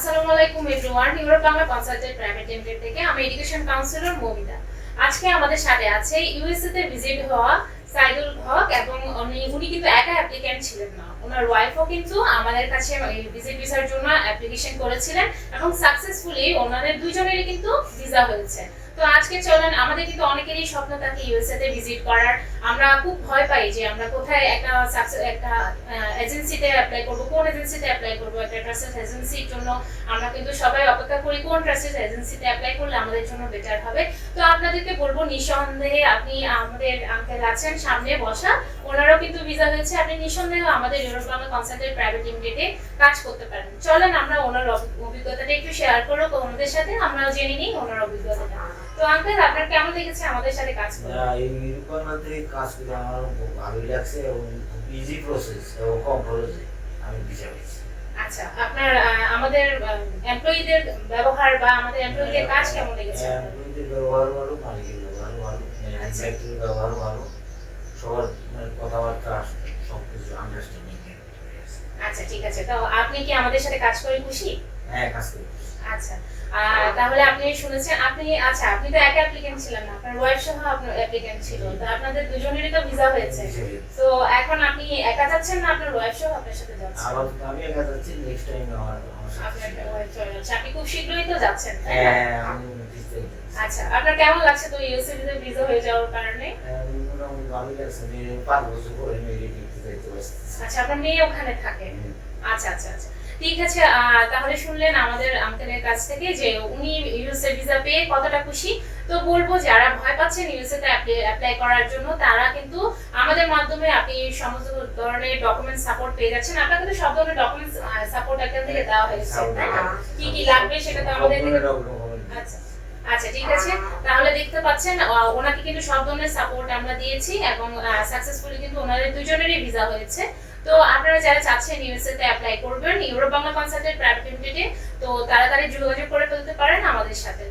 আসসালামু আলাইকুম everyone Europe Bangla consultant private limited থেকে আমি এডুকেশন কাউন্সিলর মমিতা। আজকে আমাদের সাথে আছে ইউএসএ তে ভিজিট হওয়া সাইদুল হক এবং উনি উনি কিন্তু একা অ্যাপ্লিক্যান্ট ছিলেন না। ওনার ওয়াইফও কিন্তু আমাদের কাছে ভিজিট ভিসার জন্য অ্যাপ্লিকেশন করেছিলেন এবং সাকসেসফুলি ওনাদের দুজনেরই কিন্তু ভিসা হয়েছে। তো আজকে চলেন, আমাদের কিন্তু অনেকেরই স্বপ্ন থাকে ইউএসএ তে ভিজিট করার। আমরা খুব ভয় পাই যে আমরা কোথায় একটা একটা এজেন্সিতে অ্যাপ্লাই করব, কোন এজেন্সিতে অ্যাপ্লাই করব, একটা ট্রাস্টেড এজেন্সির জন্য। আমরা কিন্তু সবাই অপেক্ষা করি কোন ট্রাস্টেড এজেন্সিতে অ্যাপ্লাই করলে আমাদের জন্য বেটার হবে। তো আপনাদেরকে বলব, নিঃসন্দেহে আপনি আমাদের আঙ্কেল আছেন, সামনে বসা। ওনারও কিন্তু ভিসা হয়েছে। আপনি নিঃসন্দেহে আমাদের ইউরোপ বাংলা কনসালটেন্ট প্রাইভেট লিমিটেডে কাজ করতে পারেন। চলেন, আমরা ওনার অভিজ্ঞতাটা একটু শেয়ার করব ওনাদের সাথে আমরা জেনে নিই ওনার অভিজ্ঞতাটা। তো আঙ্কেল আপনার কেমন লেগেছে আমাদের সাথে কাজ করে এই ইউরোপের কাজ করে আমার খুব ভালোই লাগছে এবং ইজি প্রসেস এবং কম খরচে আমি ভিসা পেয়েছি। আচ্ছা আপনার আমাদের এমপ্লয়ীদের ব্যবহার বা আমাদের এমপ্লয়ীদের কাজ কেমন লেগেছে? এমপ্লয়ীদের ব্যবহার ভালো মালিকের ব্যবহার ভালো। ফ্যাক্টরির ব্যবহার ভালো সবার মানে কথাবার্তা সব কিছু আন্ডারস্ট্যান্ডিং আচ্ছা ঠিক আছে। তো আপনি কি আমাদের সাথে কাজ করে খুশি? হ্যাঁ কাজ করি আচ্ছা। তাহলে আপনি শুনেছেন আপনি আচ্ছা আপনি তো একা অ্যাপ্লিকেন্ট ছিলেন না আপনার ওয়াইফ সহ আপনার অ্যাপ্লিকেন্ট ছিল তো আপনাদের দুজনেরই তো ভিসা হয়েছে। তো এখন আপনি একা যাচ্ছেন না আপনার ওয়াইফ সহ আপনার সাথে যাচ্ছেন? আপাতত আমি একা যাচ্ছি নেক্সট টাইম আমার আপনি খুব শীঘ্রই তো যাচ্ছেন হ্যাঁ আচ্ছা আপনার কেমন লাগছে তো ইউএসএ তে ভিসা হয়ে যাওয়ার কারণে? মোটামুটি ভালোই লাগছে পাঁচ বছর পরে যাইতে আচ্ছা আপনার মেয়ে ওখানে থাকে। আচ্ছা আচ্ছা আচ্ছা। ঠিক আছে তাহলে শুনলেন আমাদের আঙ্কেলের কাছ থেকে যে উনি ইউএসএ ভিসা পেয়ে কতটা খুশি। তো বলব যারা ভয় পাচ্ছেন ইউএসএ তে অ্যাপ্লাই করার জন্য তারা কিন্তু আমাদের মাধ্যমে আপনি সমস্ত ধরনের ডকুমেন্ট সাপোর্ট পেয়ে যাচ্ছেন। আপনার কিন্তু সব ধরনের ডকুমেন্ট সাপোর্ট এখান থেকে দেওয়া হয়েছে। তাই না কি কি লাগবে সেটা তো আমাদের আচ্ছা আচ্ছা ঠিক আছে। তাহলে দেখতে পাচ্ছেন ওনাকে কিন্তু সব ধরনের সাপোর্ট আমরা দিয়েছি এবং সাকসেসফুলি কিন্তু ওনাদের দুজনেরই ভিসা হয়েছে। তো আপনারা যারা চাচ্ছেন ইউএসএ তে অ্যাপ্লাই করবেন ইউরোপ বাংলা কনসালটেন্ট প্রাইভেট লিমিটেডে তো তাড়াতাড়ি যোগাযোগ করে ফেলতে পারেন আমাদের সাথে।